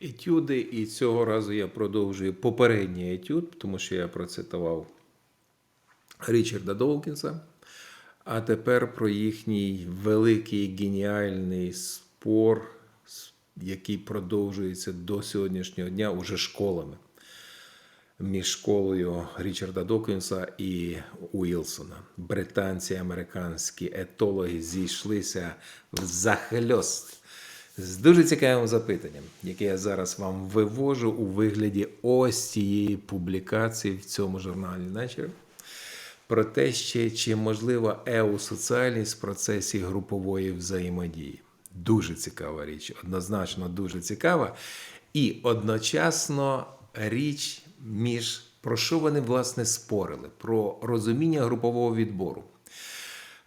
етюди, і цього разу я продовжую попередній етюд, тому що я процитував Річарда Довкінса. А тепер про їхній великий геніальний спор, який продовжується до сьогоднішнього дня уже школами. Між школою Річарда Докінса і Уілсона. Британці, американські етологи зійшлися в захльост з дуже цікавим запитанням, яке я зараз вам вивожу у вигляді ось цієї публікації в цьому журналі Nature про те, ще, чи можлива еусоціальність в процесі групової взаємодії. Дуже цікава річ, однозначно дуже цікава. І одночасно річ між про що вони власне спорили? Про розуміння групового відбору.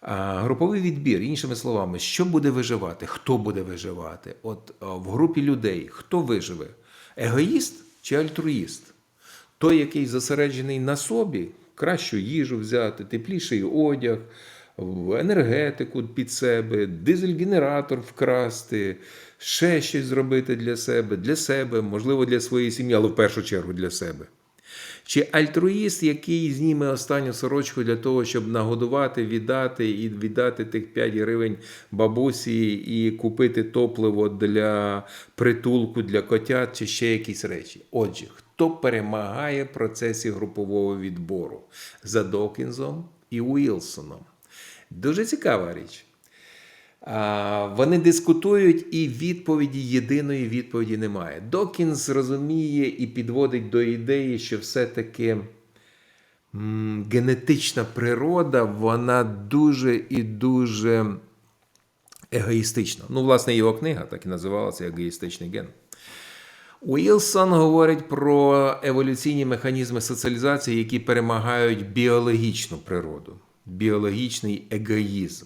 А, Груповий відбір, іншими словами, що буде виживати, хто буде виживати? От в групі людей хто виживе? Егоїст чи альтруїст? Той, який зосереджений на собі, кращу їжу взяти, тепліший одяг, енергетику під себе, дизель-генератор вкрасти, ще щось зробити для себе, для себе, можливо, для своєї сім'ї, але в першу чергу для себе. Чи альтруїст, який зніме останню сорочку для того, щоб нагодувати, віддати і віддати тих 5 гривень бабусі і купити топливо для притулку для котят чи ще якісь речі? Отже, хто перемагає в процесі групового відбору за Докінзом і Уілсоном? Дуже цікава річ. Вони дискутують, і відповіді єдиної відповіді немає. Докінс розуміє і підводить до ідеї, що все-таки генетична природа вона дуже і дуже егоїстична. Ну, власне, його книга так і називалася Егоїстичний ген. Уілсон говорить про еволюційні механізми соціалізації, які перемагають біологічну природу, біологічний егоїзм.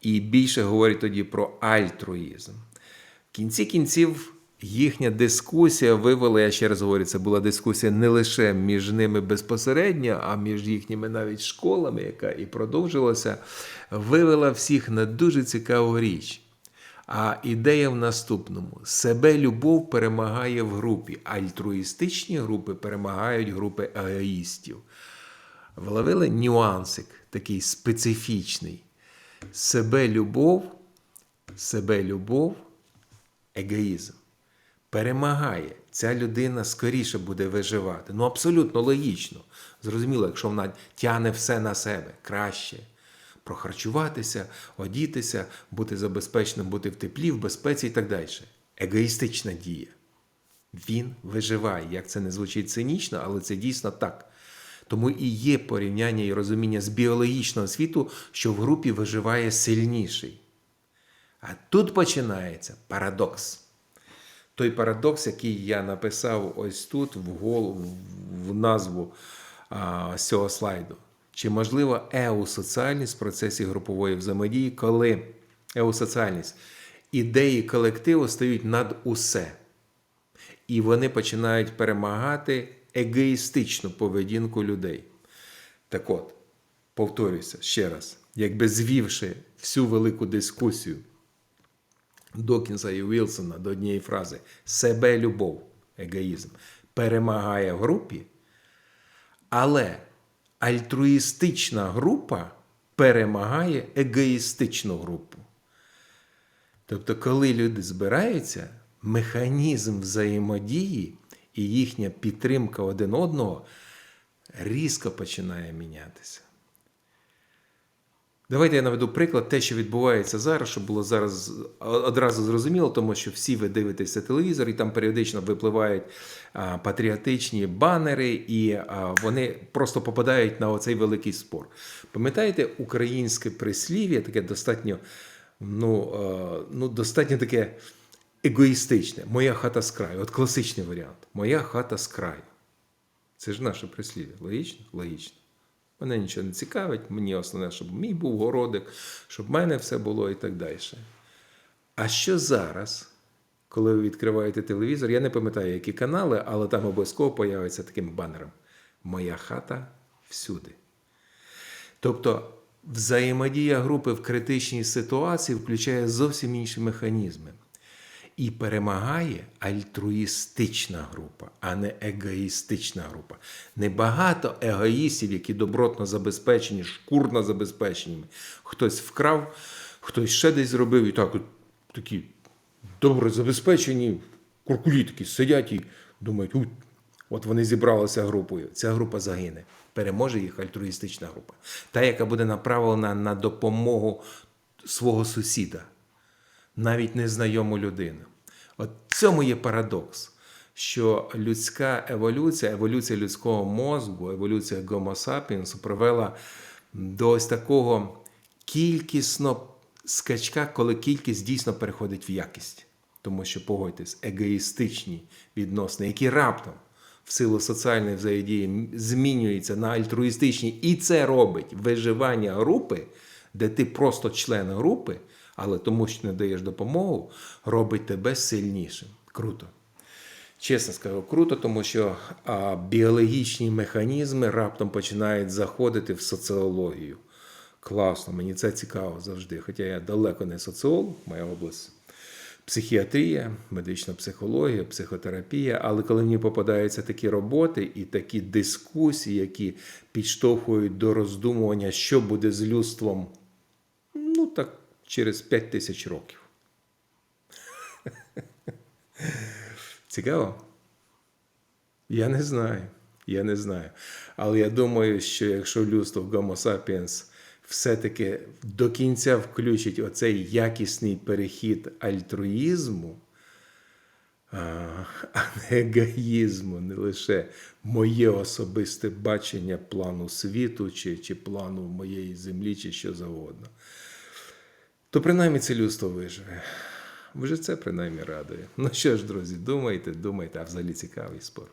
І більше говорить тоді про альтруїзм. В кінці кінців їхня дискусія вивела, я ще раз говорю, це була дискусія не лише між ними безпосередньо, а між їхніми навіть школами, яка і продовжилася, вивела всіх на дуже цікаву річ. А ідея в наступному: себе любов перемагає в групі, альтруїстичні групи перемагають групи егоїстів. Вловили нюансик такий специфічний. Себе любов, себе любов, егоїзм. Перемагає. Ця людина скоріше буде виживати. Ну, абсолютно логічно. Зрозуміло, якщо вона тягне все на себе краще. Прохарчуватися, одітися, бути забезпеченим, бути в теплі, в безпеці і так далі. Егоїстична дія. Він виживає. Як це не звучить цинічно, але це дійсно так. Тому і є порівняння і розуміння з біологічного світу, що в групі виживає сильніший. А тут починається парадокс. Той парадокс, який я написав ось тут, в голову, в назву а, цього слайду. Чи можлива еусоціальність в процесі групової взаємодії, коли еусоціальність ідеї колективу стають над усе. І вони починають перемагати егоїстичну поведінку людей. Так от, повторюся ще раз, якби звівши всю велику дискусію Докінса і Уілсона до однієї фрази себе любов, егоїзм перемагає групі, але альтруїстична група перемагає егоїстичну групу. Тобто, коли люди збираються, механізм взаємодії і їхня підтримка один одного різко починає мінятися. Давайте я наведу приклад, те, що відбувається зараз, щоб було зараз одразу зрозуміло, тому що всі ви дивитеся телевізор, і там періодично випливають патріотичні банери, і вони просто попадають на оцей великий спор. Пам'ятаєте, українське прислів'я, таке достатньо, ну, ну, достатньо таке егоїстичне. Моя хата з краю. От класичний варіант. Моя хата з краю. Це ж наше прислів'я. Логічно? Логічно. Мене нічого не цікавить, мені основне, щоб мій був городик, щоб в мене все було і так далі. А що зараз, коли ви відкриваєте телевізор, я не пам'ятаю, які канали, але там обов'язково появиться таким банером: Моя хата всюди. Тобто взаємодія групи в критичній ситуації включає зовсім інші механізми. І перемагає альтруїстична група, а не егоїстична група. Небагато егоїстів, які добротно забезпечені, шкурно забезпечені. Хтось вкрав, хтось ще десь зробив, і так от такі добре забезпечені, куркулі такі сидять і думають, «Уть, от вони зібралися групою. Ця група загине. Переможе їх альтруїстична група. Та, яка буде направлена на допомогу свого сусіда навіть незнайому людину. От в цьому є парадокс, що людська еволюція, еволюція людського мозку, еволюція Homo sapiens привела до ось такого кількісно скачка, коли кількість дійсно переходить в якість. Тому що, погодьтесь, егоїстичні відносини, які раптом в силу соціальної взаємодії змінюються на альтруїстичні, і це робить виживання групи, де ти просто член групи, але тому, що не даєш допомогу, робить тебе сильнішим. Круто. Чесно скажу, круто, тому що а, біологічні механізми раптом починають заходити в соціологію. Класно, мені це цікаво завжди. Хоча я далеко не соціолог, моя область психіатрія, медична психологія, психотерапія. Але коли мені попадаються такі роботи і такі дискусії, які підштовхують до роздумування, що буде з людством, ну так через 5 тисяч років. Цікаво? Я не знаю. Я не знаю. Але я думаю, що якщо людство Homo sapiens все-таки до кінця включить оцей якісний перехід альтруїзму, а не егоїзму, не лише моє особисте бачення плану світу, чи, чи плану моєї землі, чи що завгодно, то принаймні це людство виживе. Вже це принаймні радує. Ну що ж, друзі, думайте, думайте, а взагалі цікавий спор.